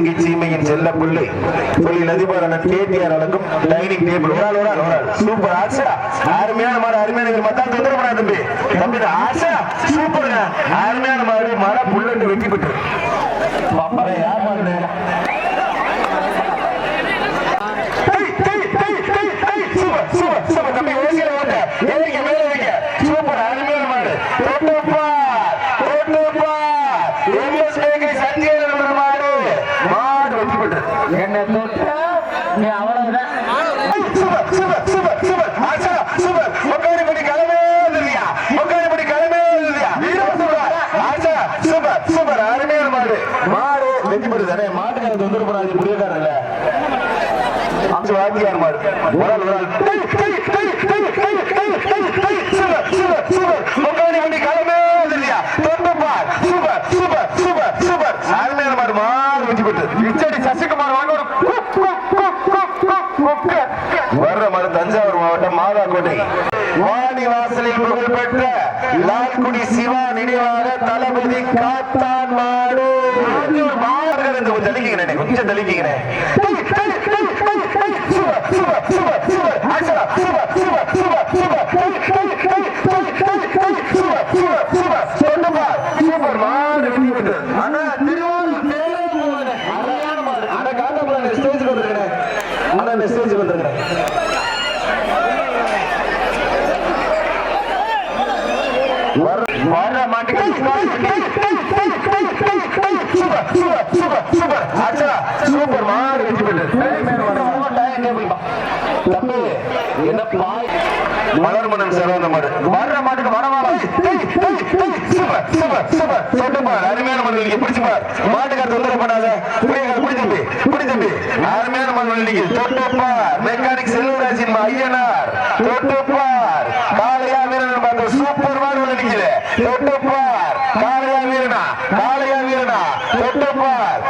சிவகங்கை சீமையின் செல்ல பிள்ளை. தொழில் அதிபரான கேடிஆர் வழங்கும் டைனிங் டேபிள். ஒரு ஆள் ஒரு ஆள். ஒரு ஆள் சூப்பர் ஆசா அருமையான மாடு அருமையான வீரர். மத்தால் தொந்தரவு பண்ணாத தம்பி. தம்பி ஆசா சூப்பருங்க. அருமையான மாடு மழை புல்லட்டு வெட்டி பெற்று. பாப்பா, யார் மாடு? டேய், டேய், டேய், டேய், டேய், சூப்பர், சூப்பர், சூப்பர். தம்பி, ஓசியில ஓட்ட. ஏறிக்க, மேல வைக்க. சூப்பர், அருமையான மாடு. தொட்டுப்பார், தொட்டுப்பார். MS மேகை சத்யேந்திரன் என்ற மாடு. மாடு வெற்றி பெற்றது. என்ன தொட்டா நீ அவ்வளவுதான் ஐய், சூப்பர், சூப்பர், சூப்பர், சூப்பர். ஆச்சா, சூப்பர். மொக்காரிப்பட்டி கிளம்பவே இல்லையா? மொக்காரிப்பட்டி கிளம்பவே இல்லையா? வீரம் சூப்பர். ஆச்சா, சூப்பர், சூப்பர். அருமையான மாடு. மாடு வெற்றி பெறுது. அண்ணே, மாட்டுக்காரர் தொந்தரவு பண்ணாதீங்க, புரியக்காரர் இல்ல. அஞ்சு வாத்தியார் மாடு. ஒரு ஆள், ஒரு ஆள். டேய், டேய், டேய், டேய், டேய், டேய், டேய், டேய். Super, super, super. மொக்காரிப்பட்டி கிளம்பவே இல்லையா? தொட்டு பார். Super, super, super, super. அருமையான மாடு. மாடு வெற்றி பெற்றது. இச்சடி சசிகுமார் வாங்க ஒரு குக், குக், குக், குக், குக், குக். வர்ற மாடு தஞ்சாவூர் மாவட்டம் மாதாக்கோட்டை வாணி வாசலில் புகழ்பெற்ற லால்குடி சிவா நினைவாக தளபதி காத்தான் மாடு. மாடுகள் கொஞ்சம் தள்ளிக்கிறேன் கொஞ்சம் தள்ளிக்கிறேன் super super super super ஆக்சலா super super super super super super super சொல்லுப்பா சூப்பர் மாடு வெற்றி பெற்றது அண்ணா திருவாரூர் தேவன் அருமையான மாடு அண்ணா காட்டப்பட ஸ்டேஜுக்கு வந்துருக்கேன் அண்ணா இந்த ஸ்டேஜுக்கு வந்துருக்கேன் வர வர மாட்டுக்கு சூப்பர் சூப்பர் சூப்பர் சூப்பர் ஆச்சா சூப்பர் மாடு வெற்றி பெற்றது தம்பி என்ன பாய் மலர் மன்னன் சிறந்த மாடு. வர்ற மாட்டுக்கு வர வர சூப்பர் சூப்பர் சூப்பர் சொட்டு பார். அருமையான மாடு நீங்க பிடிச்சு பார். மாட்டுக்கார தொந்தரவு பண்ணாத. புரியுங்க புடி அருமையான மாடு நீங்க. தொட்டு பார். மெக்கானிக் செல்வராஜின் ஐயனார். தொட்டு பார். காளையா வீரன் பார்த்த சூப்பர் மாடு தொட்டு பார். காளையா வீரனா? காளையா வீரனா? தொட்டு பார்.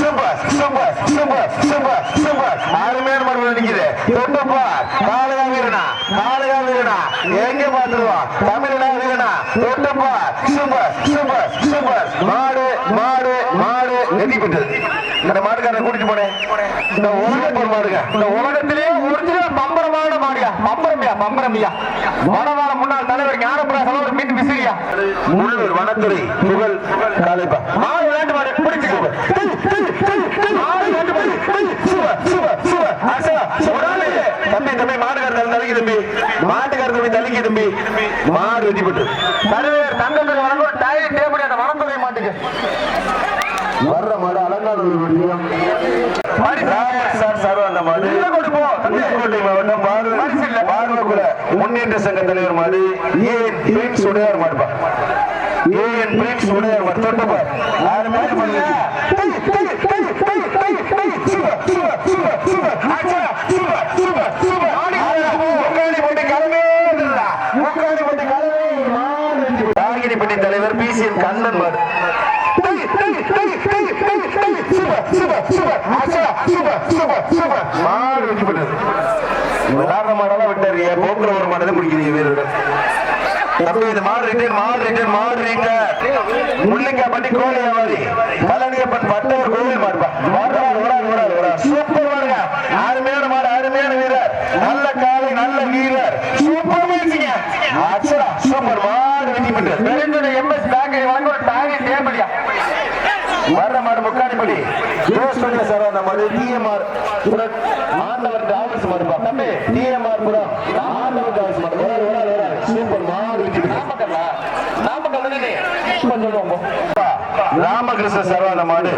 Super super super super super. அருமையான மாடு ஒண்ணு நிக்குது தொட்டு பார் காளையா வீரனா காளையா வீரனா எங்க பாத்துருவான் தமிழனா வீரனா தொட்டு சூப்பர் சூப்பர் சூப்பர். மாடு மாடு மாடு. வெற்றி பெற்றது. இந்த மாடுக்காரனை கூட்டிட்டு போனேன். இந்த உலகப்போர் மாடுங்க. இந்த உலகத்திலேயே ஒரிஜினல் பம்பரமான மாடுயா பம்பரமியா பம்பரமியா. வடவாள முன்னாள் தலைவர் ஞானபிராசன் ஒரு மீன் விசிறியா? முள்ளூர் வனத்துறை புகழ் காலைப்பா மாடு விளையாட்டு மாடு பிடிச்சு மாடு விளையாட்டு மாடு சூப்பர் சூப்பர் தம்பி தம்பி மாடுகாரர் தள்ளிக்கு தம்பி. மாட்டுக்காரர் தம்பி தள்ளிக்கு தம்பி. மாடு பெற்று தலைவர் தங்கத்தில் வழங்க ஒரு டயர் டேபிள் அந்த வனத்துறை மாட்டுக்கு. வர்ற மாடு அலங்காநல்லூர் சார் சார் அந்த மாடு. புதுக்கோட்டை மாவட்டம் பார்வகுல முன்னேற்ற சங்க தலைவர் மாடு. ஏன் பிரின்ஸ் உடையார் மாடுப்பா. ஏன் பிரின்ஸ் உடையார் மாடு. தொட்டப்பா. ஆறு மேல பண்ணுங்க காகிரிப்பட்டி தலைவர் பி சி என் கண்ணன் மாடு மாடு வெற்றி பெற்றது விளாடுற மாடெல்லாம் விட்டாரு போக்குற ஒரு மாடலை பிடிக்கிறீங்க வீரர்கள் தம்பி மாடு ரிட்டர்ன் மாடு மாடு ரிட்டர்ன் முள்ளிக்காப்பட்டி கோழி வியாபாரி. பழனியப்பன் பட்டவர் கோவில் மாடுப்பா. ஓடாது ஓடாது ஓடாது ஓடாது சூப்பர் மாடுங்க. அருமையான மாடு அருமையான வீரர். நல்ல காலை நல்ல வீரர். சூப்பர் அச்சரா சூப்பர் மாடு வெற்றி பெற்றது. எம்எஸ் பேங்கை வழங்க ஒரு டாகி தேம்படியா வர்ற முக்காடிப்படி ஜோஸ் பண்ண சார் அந்த மாடு டிஎம்ஆர் ஆண்டவர் டிராவல்ஸ் மாடுப்பா தம்பி டிஎம்ஆர் புறம் ஆண்டவர் டிராவல்ஸ் மாடு ஓடாது ஓடாது ஓடாது சூப்பர் நாமக்கல் ராமகிருஷ்ண சரவண மாடு.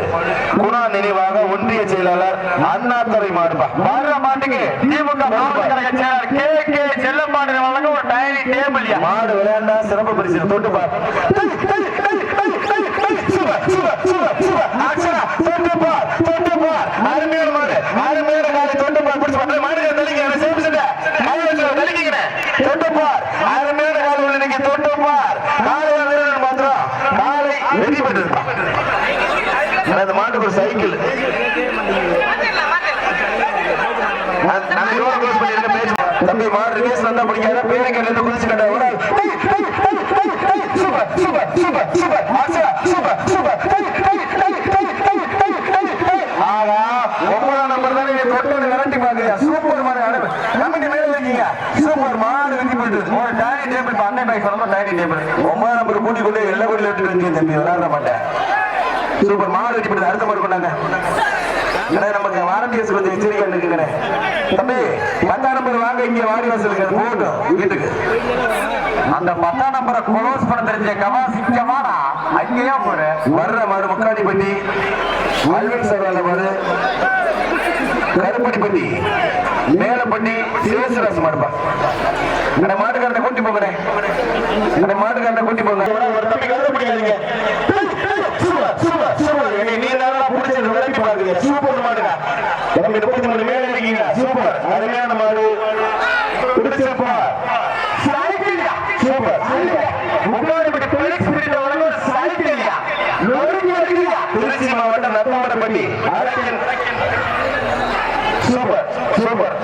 குணா நினைவாக ஒன்றிய செயலாளர் அண்ணாதுரை மாடுப்பா வர்ற மாட்டுக்கு. திமுக மாவட்ட கழக செயலாளர் கே கே செல்லம்பாடு வழங்க ஒரு டைனி டேபிள் மாடு விளையாண்டா சிறப்பு பரிசு. தொட்டு பார் சூப்பர் சூப்பர் சூப்பர். சொல்ல முடியாத பேரை கல்ல குதிச்சு சூப்பர் நம்பர் தானே தொட்டோட வெட்டி போயிட்டு தம்பி விளையாட மாட்டேன் மாடு வெட்டி போயிட்டு அடுத்த மாடு கொண்டாங்க எச்சரிக்கை தம்பி வாடி வாசலுக்கு போட்டோம் அந்த பத்தாம் நம்பரை குளோஸ் பண்ண தெரிஞ்ச கவா சிக்கமாடா அங்கேயா போற? வர்ற வரும் முக்காடிப்பட்டி மல்வின் சார் வேலை வரு கருப்படிப்பட்டி மேலப்பட்டி சேசுராசி மாடுப்பா இந்த மாட்டுக்காரனை கூட்டி போகிறேன் இந்த மாட்டுக்காரனை கூட்டி போங்க. ஒரு தம்பி கருப்படிக்காதீங்க சூப்பர் சூப்பர் நீ நேரம் பிடிச்சது? வரைக்கும் பாருங்க சூப்பர் супер.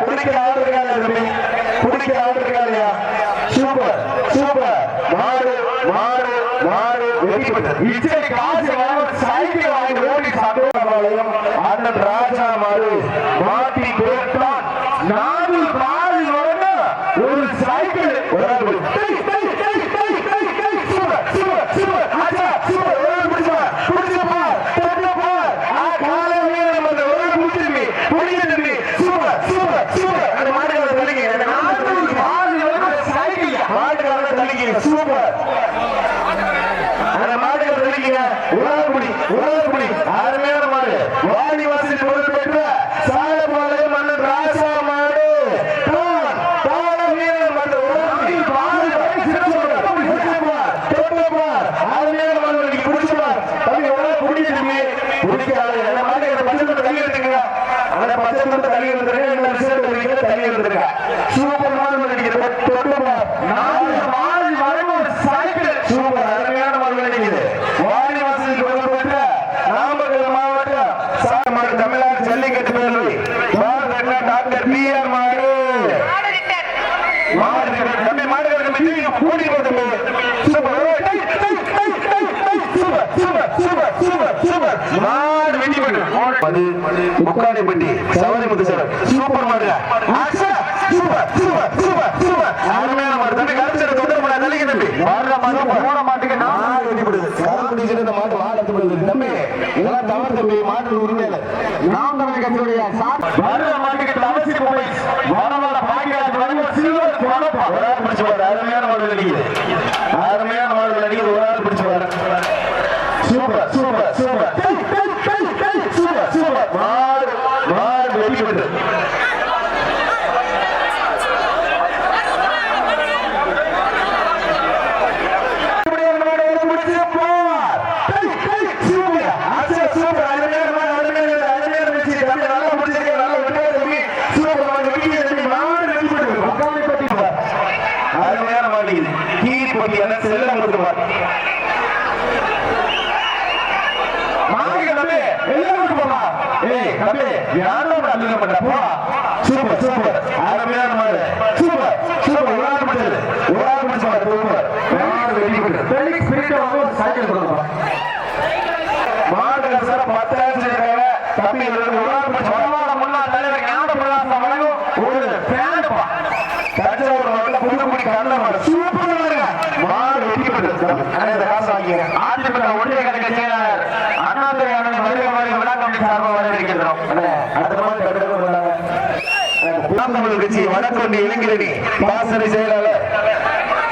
குடிக்கிற ஆள் இருக்காது தம்பி? குடிக்கிற ஆள் இருக்காதுயா சூப்பர் சூப்பர். மாடு மாடு மாடு வெற்றி பெற்றது. இச்சை அண்ணன் ராஜா மாறு மாட்டி கேட்டான் நான் মানে মানে আমরা পাচ্ছেন மல்லாடிப்பட்டி சவரிமுத்து சார். சூப்பர் மாடுங்க. சூப்பர் அருமையான மாடு தம்பி கருத்து தம்பி. வாடுற மாடு போன மாட்டுக்கு நாலு வெடிப்படுது கருப்பிடிச்சிட்டு இந்த மாட்டு வாழ எடுத்துப்படுது தம்பி இதெல்லாம் தவறு தம்பி. மாட்டு உரிமை நாம் தமிழ் கட்சியுடைய வர்ற மாட்டுக்கு தவசி போய் வார வார பாக்கியாளர் சில்வர் அருமையான மாடு கிடைக்குது. சைக்கிள் கொடுங்க மாடு சார் பத்தாயிரம் சொல்லிருக்காங்க தம்பி பரவாயில்ல முன்னாள் தலைவர் ஞான பிரகாசம் வழங்கும். ஒரு ஃபேனுப்பா தஞ்சாவூர் மாவட்டம் புதுக்குடி கண்ண மாடு சூப்பர் மாடுங்க மாடு வெட்டி விட்டு இந்த காசு வாங்கிங்க ஆதிபுர ஒன்றிய கழக செயலாளர் அண்ணாதுரை அண்ணன் வருகை வருகை விழா கமிட்டி சார்பாக வரவேற்கின்றோம். அடுத்த மாதிரி கட்சி வடக்கொண்டி இளைஞரணி பாசறை செயலாளர்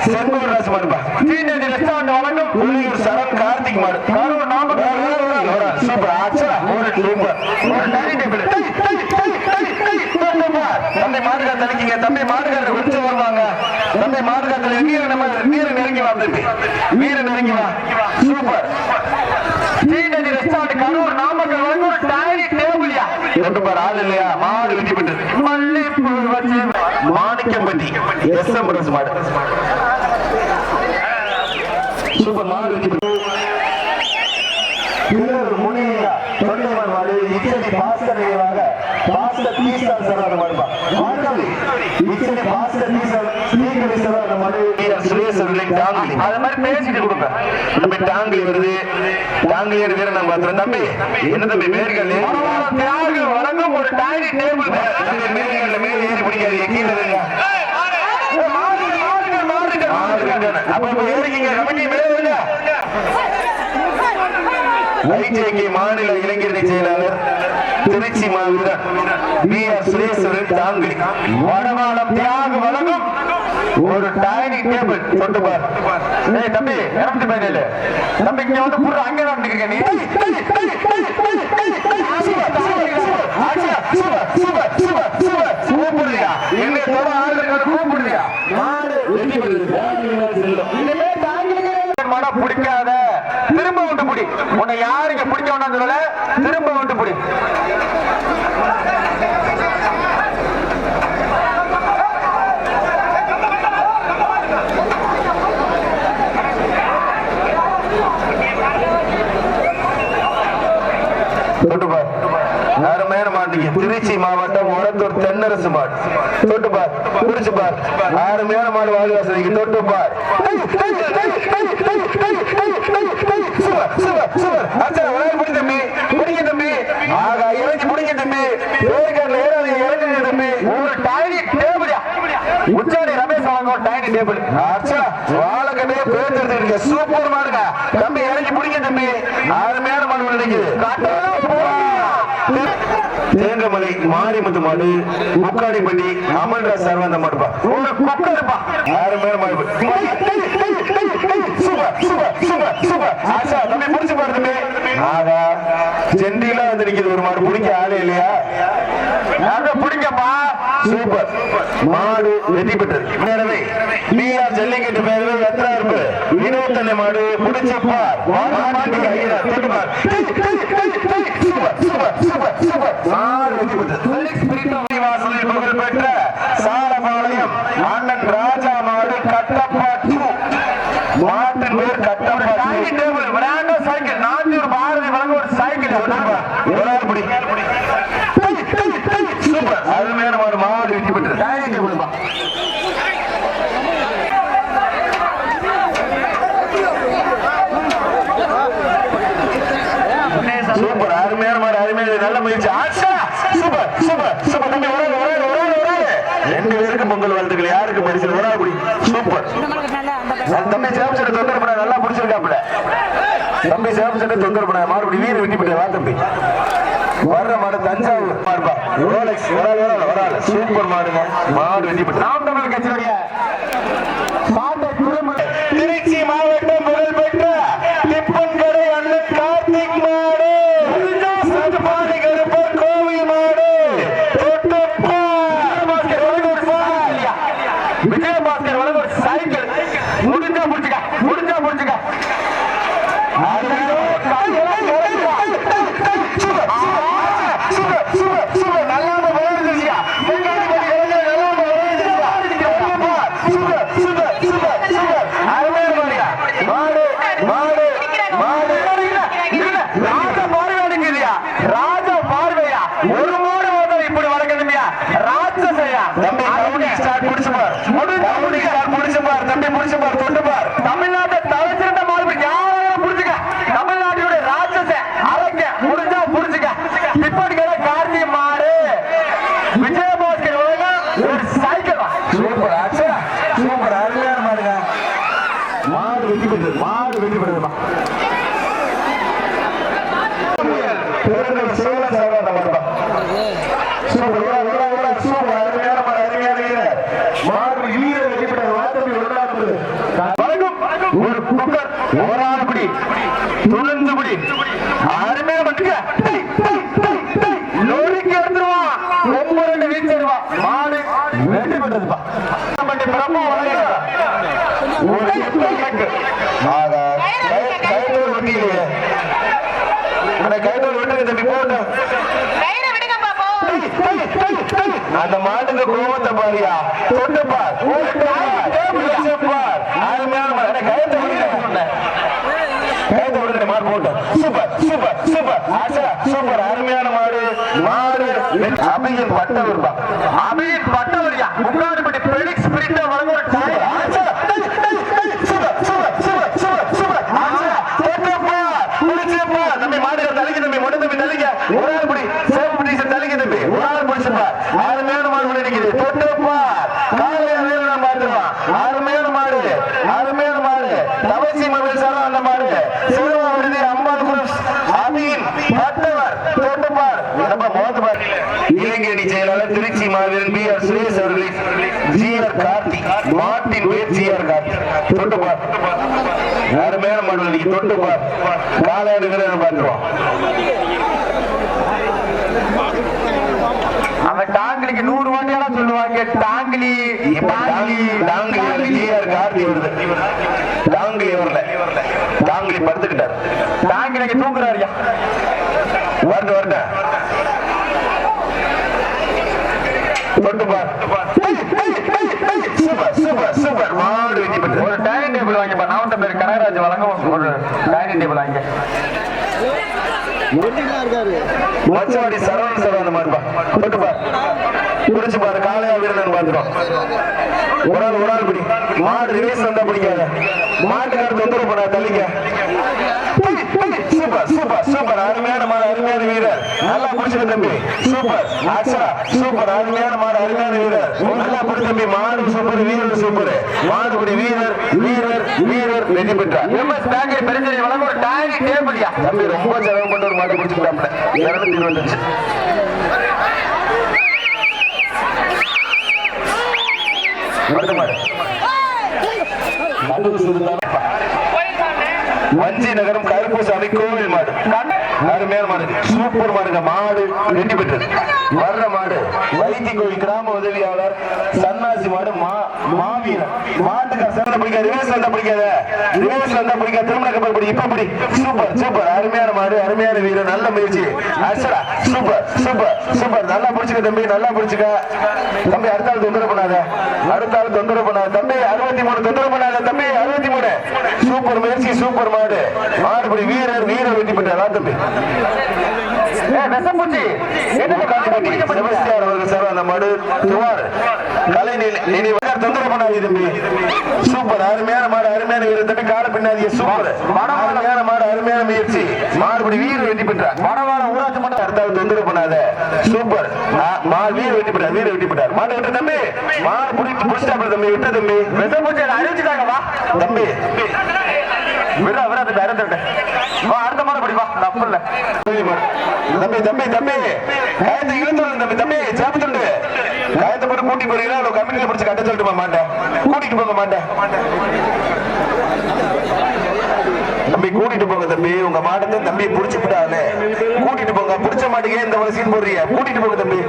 செங்கோல் ராஜ் மாடுபா தீநெறி ரெஸ்டாரண்ட் வழங்கும் புள்ளியூர் சரண் கார்த்திக் மாடு. கரூர் நாமக்கல் சூப்பர். ஆச்சா ஒரு சூப்பர் ஒரு டைனிங் டேபிள் தம்பி மாடுகா தனிக்கிங்க தம்பி மாடுகார் கொஞ்சம் வருவாங்க. தம்பி மாடுகாத்துல வீர நம்ம வீர நெருங்கி வா தம்பி. வீர நெருங்கி வா. சூப்பர். தீநெறி ரெஸ்டாரண்ட் கரூர் நாமக்கல் வழங்கும் டைனி டேபிள்யா கொண்டு பாரு ஆள் இல்லையா? மாடு வெட்டி விட்டது மல்லிப்பூ வச்சு. மாணிக்கம்பட்டி. எஸ் எம் ரஸ் மாடு. சூப்பர் மாடு வெட்டி விட்டது பின்னர் மாடு மாடுபா ஸ்ரீகரி மாடு டாங்கி அது மாதிரி பேசிட்டு கொடுங்க நம்ம டாங்கி வருது டாங்கி வீர நம்ம பார்த்துறோம் தம்பி என்ன தம்பி மேற்கல் பரவாயில்ல, தியாகு ஒரு டைனி டேபிள் தம்பி மேற்கல்ல மேல் ஏறி பிடிக்காது கீழே இருங்க அப்ப இப்ப ஏறிக்கிங்க கமிட்டி மேலே வருங்க ஐஜேகே மாநில இளைஞரணி செயலாளர் திருச்சி மாவீரர் பி ஆர் சுரேஸ்வரன் தாங்கி வடமாலம் தியாக வழங்கும் ஒரு டைனிங் டேபிள் சொட்டு பார் ஏய் தம்பி இறந்து போயிடல தம்பி இங்க வந்து புற அங்க தான் நீ சூப்பர் சூப்பர் ஆச்சா சூப்பர் சூப்பர் சூப்பர் சூப்பர் சூப்பர்யா என்ன தொட ஆளுங்க கூப்பிடுறியா மாடு வெட்டி இனிமே தாங்கிலிங்க மாடா பிடிக்காத திரும்ப விட்டு பிடி உன்னை யாருங்க பிடிக்க வேண்டாம் சொல்லல திரும்ப விட்டு பிடி தொட்டுப்பார் அருமையான மாட்டீங்க திருச்சி மாவட்டம் ஒரத்தூர் தென்னரசு மாடு தொட்டுப்பார் குறிச்சு பார். அருமையான மாடு வாடிவாசலிக்கு தொட்டுப்பார் சூப்பர் சூப்பர் சூப்பர் அச்சா பிடி தம்பி. பிடிங்க தம்பி. ஆகா இறங்கி பிடிங்க தம்பி. பேருக்காரில் ஏறாதீங்க இறங்குங்க தம்பி. ஒரு டைனி டேபிள் உச்சாரி ரமேஷ் வழங்கும் டைனி டேபிள் ஆச்சா வாழைக்கட்டே பேர் சூப்பர் மாடுங்க தம்பி இறங்கி பிடிங்க தம்பி அருமையான மாடு நினைக்குது தேங்கமலை மாரிமுத்து மாடு முக்காடிப்பட்டி அமல்ராஜ் சர்வந்த மாடுப்பா ஒரு கொக்கருப்பா அருமையான மாடு சூப்பர் சூப்பர் சூப்பர் சூப்பர். ஆச்சா தம்பி பிடிச்சு பாரு தம்பி. ஆகா செண்டிலாம் வந்து நிக்குது ஒரு மாடு. பிடிக்க ஆளே இல்லையா? நாங்க பிடிங்கப்பா. சூப்பர். மாடு வெற்றி பெற்றது. பிஆர் ஜல்லிக்கட்டு பேரில் எத்தனை இருப்பு இருபத்தஞ்சு மாடு பிடிச்சப்பார் சூப்பர் சூப்பர் சூப்பர். சூப்பர் மாடு வெற்றி பெற்றது வாசலில் புகழ் பெற்ற சாலபாளையம் அண்ணன் ராஜா மாடு கட்டப்பாட்டு மாட்டின் பேர் டைனி கட்டப்பாட்டு டேபிள் விளையாண்ட சைக்கிள் நானூறு பாரதி வழங்கும் ஒரு சைக்கிள் ஒரு ஆள் பிடி சூப்பர் அருமையான மாடு மாடு வெற்றி பெற்றது டைனி டேபிள் பா சூப்பர் அருமையான மாதிரி அருமையான நல்ல முயற்சி ஆச்சா சூப்பர் சூப்பர் சூப்பர் தம்பி ஒரு ஆள், ஒரு ஆள், ஒரு ஆள், ஒரு ஆள். ரெண்டு பேருக்கு பொங்கல் வாழ்த்துக்கள் யாருக்கு பரிசு ஒரு ஆள் குடி சூப்பர் அந்த தம்பி சேப்பு சட்டை தொந்தரவு பண்ண நல்லா பிடிச்சிருக்காப்புல தம்பி சேப்பு சட்டை தொந்தரவு பண்ண மறுபடி வீடு வெட்டி போட்டு வா தம்பி. வர்ற மாடு தஞ்சாவூர் மாடுப்பா. ரோலெக்ஸ். ஒரு ஆள் சூப்பர் மாடுங்க. மாடு வெட்டி போட்டு நாம் தமிழ் கட்சியுடைய சாட்டை குடும்ப திருச்சி மாவட்டம் புகழ் பெற்ற திப்பன்கடை அண்ணன் கார்த்திக் மாடு சத்துப்பாடி கருப்பர் கோவில் மாடு தொட்டுப்பா விஜயபாஸ்கர் வழங்கும் ஒரு சைக்கிள் முடிஞ்சா முடிச்சுக்க முடிஞ்சா முடிச்சுக்க சூப்பர் சூப்பர் சூப்பர் நல்லா விளையாடுச்சியா ஒரு ஆள் பிடி துணிஞ்சு பிடி அருமையா பண்ணுங்க நொறுக்கி எடுத்துருவான் ரொம்ப ரெண்டு வீச்சிருவான் மாடு வெற்றி பெற்றதுப்பா பண்ணி பிரம்ம வளைய ஒரு எட்டு இலக்கு ஆகா கை- கைத்தோடு வெட்டியிலையே அந்த கைத்தோடு வெட்டுங்க தம்பி போட்டோம் கயிறை விடுங்க பாப்போம் அந்த மாட்டுக்கு கோபத்தை பாரியா. தொட்டு பார் பார், அருமையான கயத்தை. கயத்தை விடுங்க, மாடு போட்டோம். Super super super. ஆச்சா, சூப்பர். அருமையான மாடு. மாடு அபியின் பட்டவர் அபியின் பட்டவரியா முன்னாடி பெலிக்ஸ் பிரிண்ட வழங்க ஒரு டாய் ஆச்சா டேய், டேய், டேய், super super super super super ஆச்சா தொட்டு பார் பிடிச்சு பார் தம்பி மாடுகள் தலைக்கு தம்பி மொட்டை தம்பி தலைக்க ஒரு ஆள் பிடி சேப்பு டீசல் தலைக்கு தம்பி ஒரு ஆள் பிடிச்சு பார் அருமையான மாடு கூட நிக்குது தொட்டு பார் காலையில வேணும் நான் பார்த்துருவான் அருமையான மாடு அருமையான மாடு தவசி மொபைல் சாரம் அந்த மாடு சிறுவா விடுதி அம்பாள் குரூப்ஸ் அமீன் பட்டவர் தொட்டு பார் நம்ம மோத்து பார் இளைஞரணி செயலாளர் மாவீரன் பி ஆர் சுரேஷ் அவர்களின் ஜி ஆர் கார்த்தி மாட்டின் பேர் ஜி ஆர் கார்த்தி. தொட்டு பார். அருமையான மாடு நீங்க தொட்டு பார். காலையில வீரர் பார்த்துருவான் அவன் டாங்கிலிக்கு நூறு வாட்டியெல்லாம் சொல்லுவாங்க. டாங்கிலி டாங்கிலி டாங்கிலி ஜிஆர் கார்த்தி வருது. டாங்கிலி வரல. டாங்கிலி படுத்துக்கிட்டார். டாங்கிலிக்கு தூக்குறாருயா வரட்டு வரட்ட தொட்டு பார். சூப்பர் சூப்பர் சூப்பர் மாடு வெற்றி பெற்று ஒரு டைனிங் டேபிள் வாங்கிப்பா நான் பேர் கனகராஜ் வழங்க ஒரு டைனிங் டேபிள் வாங்க. மச்சவாடி சரவண சரவண மாடுப்பா தொட்டு பார். குடிச்சு பாரு. காளையா வீரன் பாத்துரும் ஒரு ஆள் ஒரு ஆள் பிடி. மாடு ரிவேஸ் வந்தா பிடிக்காத. மாட்டுக்கார தொந்தரவு பண்ணா தள்ளிக்க. சூப்பர் சூப்பர் அருமையான மாடு அருமையான வீரர். நல்லா பிடிச்சிரு தம்பி. சூப்பர் அக்ஷரா சூப்பர் அருமையான மாடு அருமையான வீரர். நல்லா பிடி தம்பி. மாடு சூப்பர் வீரர் சூப்பர் மாடு பிடி வீரர் வீரர் வீரர் வெற்றி பெற்றார். எம்எஸ் பேக்கரி பெருஞ்சலி வழங்க ஒரு டாங்கி டேபிளியா தம்பி ரொம்ப செலவு பண்ண ஒரு மாடு பிடிச்சிட்டாப்ல இருநூத்தி இருபத்தஞ்சு. அடுத்த மாடு. நடுவு சுருந்தாலும் வஞ்சி நகரம் கருப்புசாமி கோவில் மாடு. அருமையான மாடு? சூப்பர் மாடுங்க. மாடு வெற்றி பெற்றது. வர்ற மாடு. வைத்தி கோயில் கிராம உதவியாளர் சன்னாசி மாடு மா மாவீரன். மாட்டுக்கு சேவனை பிடிக்காது ரிவர்ஸ் வந்தா பிடிக்காத ரிவர்ஸ் வந்தா பிடிக்காது திருமண கப்பல் பிடி இப்ப பிடி சூப்பர் சூப்பர். அருமையான மாடு. அருமையான வீரர் நல்ல முயற்சி. அர்ச்சரா சூப்பர் சூப்பர் சூப்பர் நல்லா பிடிச்சுக்க தம்பி நல்லா பிடிச்சுக்க. தம்பி அடுத்த ஆள் தொந்தரவு பண்ணாத. அடுத்த ஆள் தொந்தரவு பண்ணாத. தம்பி அறுபத்தி மூணு தொந்தரவு பண்ணாத. தம்பி அறுபத்தி மூணு சூப்பர் முயற்சி சூப்பர் மாடு. மாடுபடி வீரர் வீரர் வெற்றி பெற்றாரா. தம்பி. மடு சூப்பர். அருமையான மாடு அருமையான வீரர். தம்பி கால பின்னாதிய சூப்பர். அருமையான மாடு அருமையான முயற்சி. மாடுபடி வீரர் வெற்றி பெற்றார். வடவாள ஊராட்சி மன்ற அடுத்தாலும் தொந்தரவு பண்ணாத. சூப்பர். மா வீரர் வெற்றி பெற்றார் வீரர் வெற்றி பெற்றார். மாடு விட்டு தம்பி. மாடு பிடிச்சி தம்பி விட்டு தம்பி. அறிவிச்சுட்டாங்க வா தம்பி. விடா விடா தம்பி அடுத்த மாடு படி வா தப்பு இல்ல தம்பி தம்பி தம்பி. காயத்தை இழுத்து தம்பி தம்பி. சேப்பத்துண்டு காயத்தை போட்டு கூட்டி போறீங்களா? அவ்வளவு கம்பெனியில பிடிச்சு கட்ட சொல்லிட்டு மாட்டேன். கூட்டிட்டு போக மாட்டேன். தம்பி கூட்டிட்டு போங்க தம்பி. உங்க மாட்டத்தை தம்பி புடிச்சு விடாது கூட்டிட்டு போங்க. புடிச்ச மாட்டுக்கே இந்த ஒரு சீன் போடுறீங்க கூட்டிட்டு போங்க தம்பி.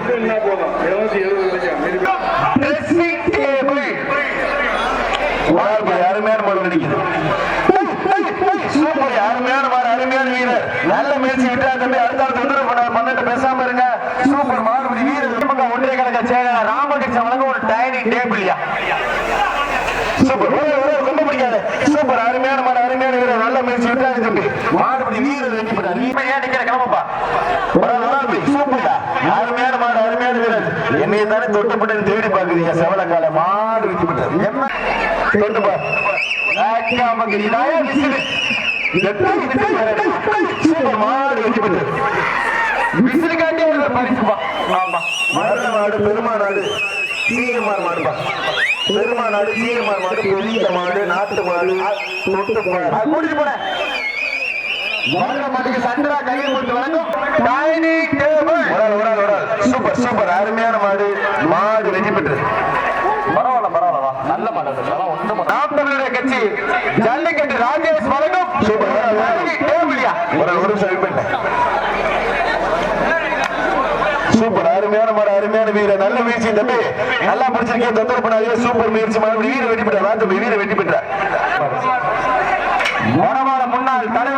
Dressing table. யாருமே அருமையான மாடு நடிக்குது சூப்பர் அருமையான மாடு அருமையான வீரர். நல்ல முயற்சி விட்டா தம்பி அடுத்த ஆள் தொந்தரவு பண்ண பண்ணிட்டு பேசாம இருங்க. சூப்பர் மாடுபடி வீரர் திமுக ஒன்றிய கழக செயலாளர் ராமகிருஷ்ணன் வழங்க ஒரு டைனிங் டேபிள்யா சூப்பர் ரொம்ப பிடிக்காது சூப்பர் அருமையான மாடு அருமையான வீரர். நல்ல முயற்சி விட்டாரு தம்பி மாடுபடி வீரர் வெற்றி பெற்றார் ஏன் நிக்கிற கிளம்பப்பா. ஒரு ஆள் ஒரு அருமையான மாடு அருமையான வீரர். என்னைய தானே தொட்டுப்பட்டு தேடி பாக்குறீங்க செவலக்கால மாடு வெற்றி என்ன? தொட்டுப்பா பார் மாடு வெற்றி பெற்றார் பரிசுப்பா ஆமா மாடு பெருமாநாடு சீரமார் மாடுப்பா பெருமாநாடு மாடு பெரிய மாடு நாட்டு மாடு தொட்டு மாடு கூட்டிட்டு போனேன் மாட்டுக்கு சந்திரா கையை கொடுத்து வணங்கும் டைனிங் டேபிள் சூப்பர் சூப்பர் அருமையான மாடு மாடு வெற்றி பெற்றது ஜல்லிக்கட்டு ராஜேஷ் வழங்கும் சூப்பர். அருமையான மாடு அருமையான வீர நல்ல முயற்சி தம்பி. நல்லா பிடிச்சிருக்கேன் தொந்தரவு பண்ணாதே சூப்பர் முயற்சி மாடு. வீர வெட்டி பெற்றார். வீர வெட்டி பெற்றார். முன்னாள் தலை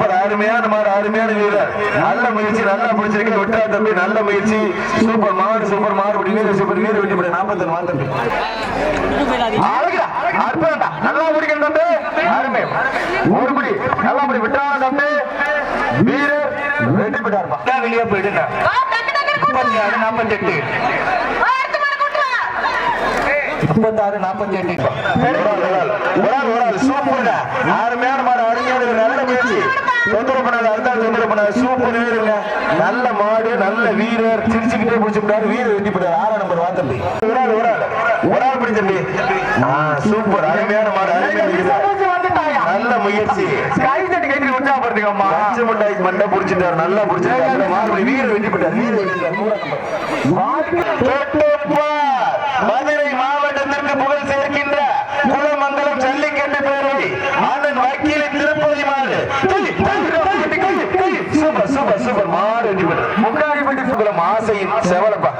சூப்பர் அருமையான மாடு அருமையான வீரர். நல்ல முயற்சி நல்லா பிடிச்சிருக்கு விட்டா தம்பி நல்ல முயற்சி. சூப்பர் மாடு சூப்பர் மாடு அப்படி வீரர் சூப்பர் வீரர் பெற்ற நாற்பத்தி மாடு தம்பி. அற்புதம்டா. நல்லா முடிக்கணும் தம்பி. அருமை. ஒரு முடி நல்லா முடி. விட்டான தம்பி வீரர் பெற்றார்ப்பா. அதான் வெளியே போயிடுங்க வா, டக்கு டக்குன்னு கூட்டு முப்பத்தி வா. ஆறு நாற்பத்தி எட்டு. முப்பத்தாறு நாற்பத்தி எட்டு ஒரு ஆள், ஒரு ஆள். சூப்பர்ங்க அருமையான மாடு அருமையான. நல்ல முயற்சி. தொந்தரவு பண்ணாத அடுத்த ஆள் தொந்தரவு பண்ணாத சூப்பர் வீரருங்க நல்ல மாடு நல்ல வீரர். சிரிச்சுக்கிட்டே பிடிச்சிட்டாரு வீரர் வெட்டி போட்டாரு. ஆறாம் நம்பர் வா தம்பி? ஒரு ஆள் ஒரு ஆள். ஒரு ஆள் பிடி தம்பி. சூப்பர். அருமையான மாடு அருமையான நல்ல முயற்சி. கை தட்டி கைட்டு உற்சாகப்படுத்துக்கம்மா பச்சை மிட்டாய்க்கு மண்டை பிடிச்சிட்டாரு. நல்லா பிடிச்சிட்டாரு. நல்ல மாடு வீரர் வெட்டி போட்டார். வீரர் வெட்டி போட்டார். மதுரை மாவட்டத்திற்கு புகழ் சேர்க்கின்ற குலமங்கலம் ஜல்லிக்கட்டு பேரவை அண்ணன் வக்கீல் திருப்பதி மாறு துள்ளி, சூப்பர் சூப்பர் சூப்பர். குலம் ஆசையின் செவலப்பா.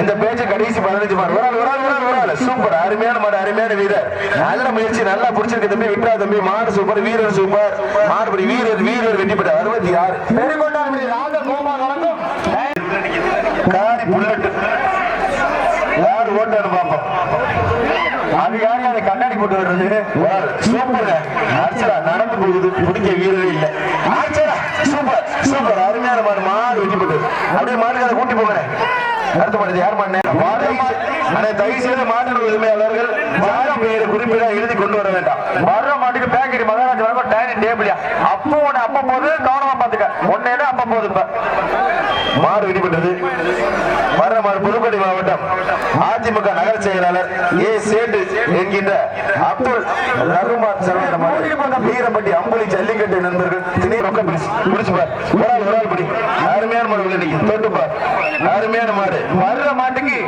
இந்த பேச்சு கடைசி பதினஞ்சு மாறு ஒரு ஆள் ஒரு ஆள் ஒரு ஆள் ஒரு ஆள். சூப்பர். அருமையான மாடு அருமையான வீரர். நல்ல முயற்சி நல்லா பிடிச்சிருக்கு தம்பி. விட்டா தம்பி. மாடு சூப்பர் வீரர் சூப்பர். மாடுபடி வீரர் வீரர் வெற்றி பெற்ற அறுபத்தி ஆறு. பெருங்கொண்டாடி ராஜ கோபால் வழங்கும் காரி புல்லட் யார் அது யாரு அதை கண்ணாடி போட்டு வர்றது சூப்பர். ஆச்சரா நடந்து போகுது. பிடிக்க வீரரே இல்ல. ஆச்சரா சூப்பர். சூப்பர். அருமையான மாடு மாடு வெட்டி போட்டு. அப்படியே மாடு அதை கூட்டி போகிறேன் அடுத்த மாடு யார் மாடு மாடு. தயவு செய்து மாட்டு உரிமையாளர்கள் ஜாதி பெயரை குறிப்பிட எழுதி கொண்டு வர வேண்டாம். வர்ற மாட்டுக்கு பேக்கரி மகாராஜ் வழங்கும் டைனிங் டேபிளியா அப்போ உன அப்ப போது கவனமா பாத்துக்க. ஒன்னே அப்ப போது இப்ப. மாடு வெடிபட்டது வர்ற மாடு புதுக்கோட்டை மாவட்டம். அதிமுக நகர செயலாளர் ஏ சேட்டு என்கின்ற அப்துல் ரகுமான் சர்வந்த வீரப்பட்டி அம்புலி ஜல்லிக்கட்டு நண்பர்கள். திணை ரொக்க பிடிச்சு பிடிச்சு பார். ஒரு ஆள் ஒரு ஆள் பிடி. அருமையான மாடு உள்ள நிக்கு தொட்டு பார். அருமையான மாடு. வர்ற மாட்டுக்கு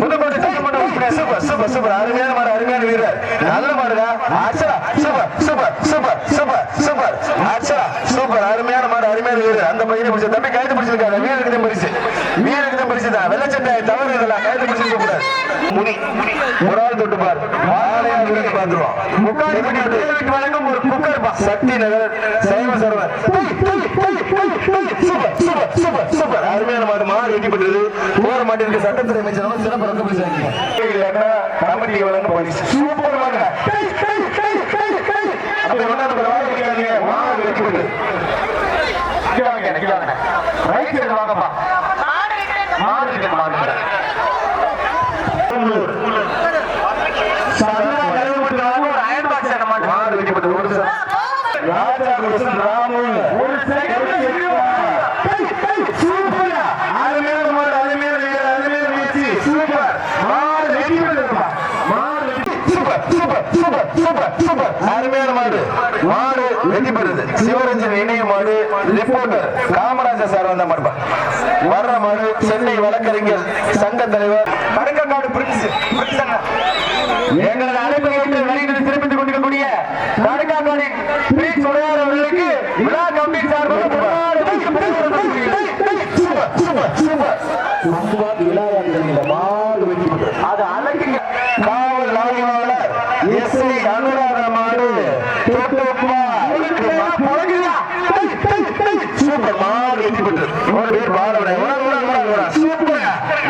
புதுக்கோட்டை சட்டமன்ற உறுப்பினர். Super super super. அருமையான மாடு அருமையான வீரர். நல்ல மாடுடா. அச்சரா super super super super super super அருமையான மாடு அருமையான வீரர். அந்த பையனை பிடிச்ச தம்பி கைது பிடிச்சிருக்காரு. வீரருக்கு தான் பரிசு. வீரருக்கு தான் பரிசு தான். வெள்ளச்சட்டை தவறு இதெல்லாம் கைது பிடிச்சிருக்க கூடாது. முனி ஒரு ஆள் தொட்டு பார். மாலையா வீரத்தை பார்த்துருவான் முக்காடி பட்டி தேவிக்கு வழங்கும் ஒரு குக்கர் பா சக்தி நகர் சைவ Saravan super super super super. அருமையான மாடு மாடு வெட்டி பெற்றது. போற மாட்டிற்கு சட்டத்துறை அமைச்சர் சிறப்பு ரொக்க பரிசு. இல்லைன்னா கமிட்டி வழங்க பரிசு சூப்பர் மாடு அப்படி ஒண்ணா நம்ம வாங்க முடியாதுங்க. மாடு வெட்டி பெற்றது இங்க வாங்க இங்க வாங்க ரைட் சைடு வாங்கப்பா மாடு இருக்கு. மாடு இருக்கு மாடு இருக்கு. சந்திரா கருவப்பட்டு வழங்கும் ஒரு அயன் பாக்ஸ் என்ன மாட்டு மாடு வெட்டி பெற்றது ஒரு நிமிஷம். ராஜா கிருஷ்ணன் ராமு ஒரு செகண்ட் சூப்பர் அருமையான மாடு அருமையான வீரர் அருமையான முயற்சி சூப்பர் மாடு வெட்டி பெற்றதுப்பா மாடு வெட்டி super super super super super அருமையான மாடு மாடு வெட்டி பெறுது சிவரஞ்சன் இணைய மாடு ரிப்போர்ட்டர் காமராஜர் சார் வந்த மாடுப்பா வர்ற மாடு சென்னை வழக்கறிஞர் சங்க தலைவர். மடக்கக்காடு பிரின்ஸ் பிரின்ஸ் அண்ணா. எங்களது அழைப்பை ஏற்று வெளியிட்டு சிறப்பித்துக் கொண்டிருக்கக்கூடிய மடக்காக்காடு பிரின்ஸ் உடையார் அவர்களுக்கு விழா கம்பி சார்பாக பொன்னாடை சூப்பர் சூப்பர் சூப்பர் சும்மாது விளையாடுறீங்க மாடு வெட்டி பெற்றது அது அழைக்குங்க காவல் ஆய்வாளர் எஸ் ஐ அனுராத மாடு தொட்டுப்பா. சூப்பர் மாடு வெற்றி பெற்றது ஒரு பேர் பாடவிட சூப்பர்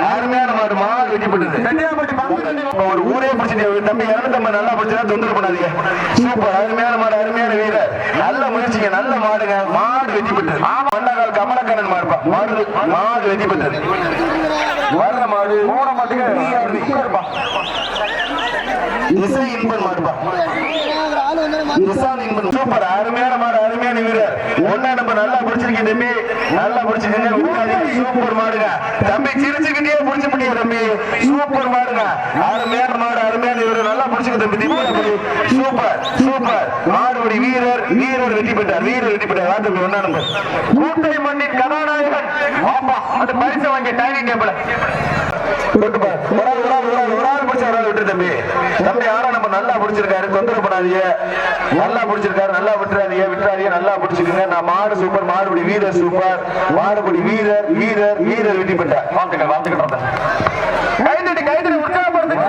அருமையான மாடு மாடு வெற்றி பெற்றது செட்டியாம்பட்டி பங்கு இப்ப ஒரு ஊரே பிடிச்சிட்டு தம்பி இறந்து நல்லா பிடிச்சா தொந்தரவு பண்ணாதீங்க சூப்பர் அருமையான மாடு அருமையான வீரர் நல்ல முயற்சிங்க நல்ல மாடுங்க மாடு வெற்றி பெற்றது ஆமா மன்னகால் கமலக்கண்ணன் மாடுப்பா மாடு மாடு பண்ணது பெற்றது வர்ற மாடு போன மாட்டுக்கு இசை இன்பன் மாடுப்பா. இசான் இன்பன் சூப்பர். அருமையான மாடு அருமையான வீரர். ஒன்னா நம்ம நல்லா பிடிச்சிருக்கீங்க தம்பி. நல்லா பிடிச்சிருக்கீங்க. சூப்பர் மாடுங்க. தம்பி சிரிச்சுக்கிட்டே பிடிச்ச முடியும் தம்பி? சூப்பர் மாடுங்க. அருமையான மாடு அருமையான வீரர். நல்லா பிடிச்சிக்க தம்பி. Super super. மாடுபடி வீரர் வீரர் வெற்றி பெற்றார். வீரர் வெற்றி பெற்றார். வா தம்பி ஒன்னா நம்பர் கூட்டை மண்ணின் கதாநாயகன். ஆமா அந்த பரிசு வாங்கிய டைனிங் டேபிள் நல்லா பிடிச்சிருக்காரு. நல்லா பிடிச்சிருக்காரு. நல்லா விட்டுறாதீங்க. விட்டுறாதீங்க. நல்லா பிடிச்சிருக்குங்க நான் மாடு சூப்பர் மாடுபடி வீரர் சூப்பர் மாடுபடி வீரர் வீரர் வீரர் வெட்டி பெற்றார். வாழ்த்துக்கள் வாழ்த்துக்கள்